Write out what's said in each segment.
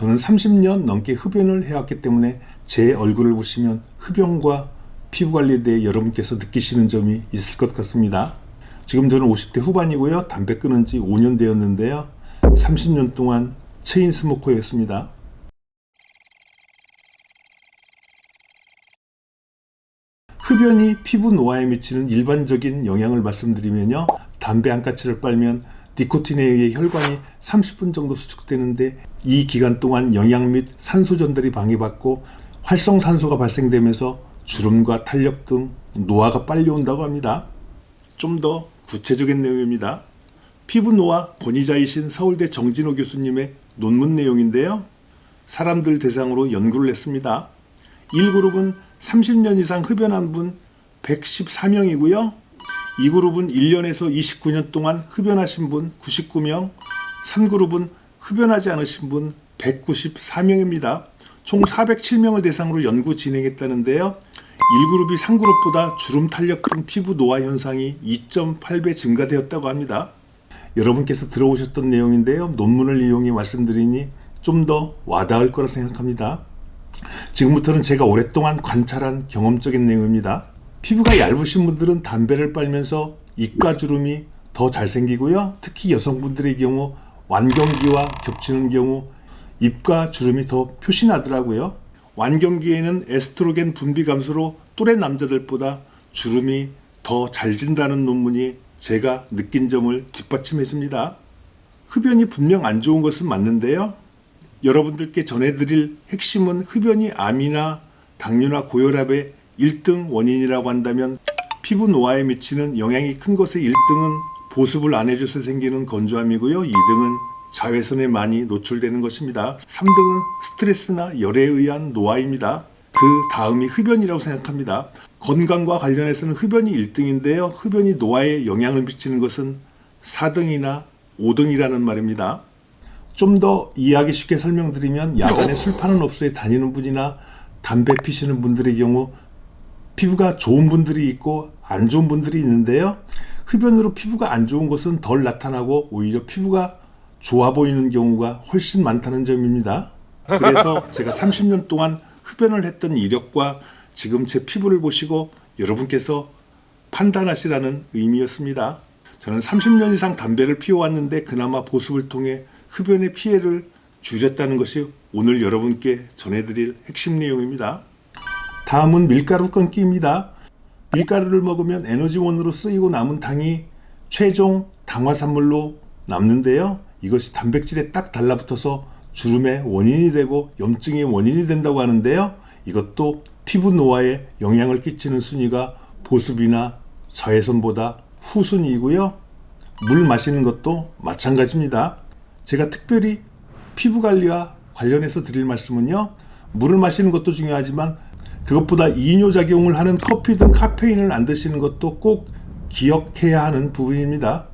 저는 30년 넘게 흡연을 해왔기 때문에 제 얼굴을 보시면 흡연과 피부 관리에 대해 여러분께서 느끼시는 점이 있을 것 같습니다. 지금 저는 50대 후반이고요. 담배 끊은 지 5년 되었는데요. 30년 동안 체인 스모커였습니다. 흡연이 피부 노화에 미치는 일반적인 영향을 말씀드리면요. 담배 한 까치를 빨면 니코틴에 의해 혈관이 30분 정도 수축되는데 이 기간 동안 영양 및 산소 전달이 방해받고 활성산소가 발생되면서 주름과 탄력 등 노화가 빨리 온다고 합니다. 좀 더 구체적인 내용입니다. 피부 노화 권위자이신 서울대 정진호 교수님의 논문 내용인데요. 사람들 대상으로 연구를 했습니다. 1그룹은 30년 이상 흡연한 분 114명이고요. 2그룹은 1년에서 29년 동안 흡연하신 분 99명, 3그룹은 흡연하지 않으신 분 194명입니다. 총 407명을 대상으로 연구 진행했다는데요. 1그룹이 3그룹보다 주름 탄력 등 피부 노화 현상이 2.8배 증가되었다고 합니다. 여러분께서 들어오셨던 내용인데요. 논문을 이용해 말씀드리니 좀 더 와닿을 거라 생각합니다. 지금부터는 제가 오랫동안 관찰한 경험적인 내용입니다. 피부가 얇으신 분들은 담배를 빨면서 입가 주름이 더 잘생기고요. 특히 여성분들의 경우 완경기와 겹치는 경우 입가 주름이 더 표시나더라고요. 완경기에는 에스트로겐 분비 감소로 또래 남자들보다 주름이 더 잘 진다는 논문이 제가 느낀 점을 뒷받침해 줍니다. 흡연이 분명 안 좋은 것은 맞는데요. 여러분들께 전해드릴 핵심은 흡연이 암이나 당뇨나 고혈압의 1등 원인이라고 한다면 피부 노화에 미치는 영향이 큰 것의 1등은 보습을 안 해줘서 생기는 건조함이고요. 2등은 자외선에 많이 노출되는 것입니다. 3등은 스트레스나 열에 의한 노화입니다. 그 다음이 흡연이라고 생각합니다. 건강과 관련해서는 흡연이 1등인데요. 흡연이 노화에 영향을 미치는 것은 4등이나 5등이라는 말입니다. 좀 더 이해하기 쉽게 설명드리면 야간에 술 파는 업소에 다니는 분이나 담배 피시는 분들의 경우 피부가 좋은 분들이 있고 안 좋은 분들이 있는데요. 흡연으로 피부가 안 좋은 것은 덜 나타나고 오히려 피부가 좋아 보이는 경우가 훨씬 많다는 점입니다. 그래서 제가 30년 동안 흡연을 했던 이력과 지금 제 피부를 보시고 여러분께서 판단하시라는 의미였습니다. 저는 30년 이상 담배를 피워왔는데 그나마 보습을 통해 흡연의 피해를 줄였다는 것이 오늘 여러분께 전해드릴 핵심 내용입니다. 다음은 밀가루 끊기입니다. 밀가루를 먹으면 에너지원으로 쓰이고 남은 당이 최종 당화산물로 남는데요. 이것이 단백질에 딱 달라붙어서 주름의 원인이 되고 염증의 원인이 된다고 하는데요. 이것도 피부 노화에 영향을 끼치는 순위가 보습이나 자외선보다 후순위이고요. 물 마시는 것도 마찬가지입니다. 제가 특별히 피부 관리와 관련해서 드릴 말씀은요. 물을 마시는 것도 중요하지만 그것보다 이뇨 작용을 하는 커피 등 카페인을 안 드시는 것도 꼭 기억해야 하는 부분입니다.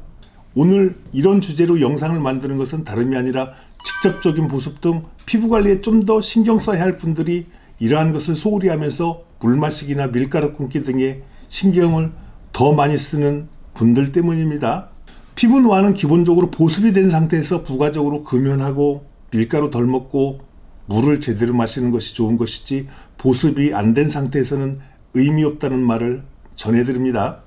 오늘 이런 주제로 영상을 만드는 것은 다름이 아니라 직접적인 보습 등 피부 관리에 좀 더 신경 써야 할 분들이 이러한 것을 소홀히 하면서 물 마시기나 밀가루 끊기 등에 신경을 더 많이 쓰는 분들 때문입니다. 피부 노화는 기본적으로 보습이 된 상태에서 부가적으로 금연하고 밀가루 덜 먹고 물을 제대로 마시는 것이 좋은 것이지 보습이 안 된 상태에서는 의미 없다는 말을 전해드립니다.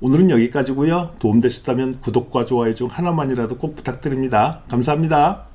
오늘은 여기까지고요. 도움되셨다면 구독과 좋아요 중 하나만이라도 꼭 부탁드립니다. 감사합니다.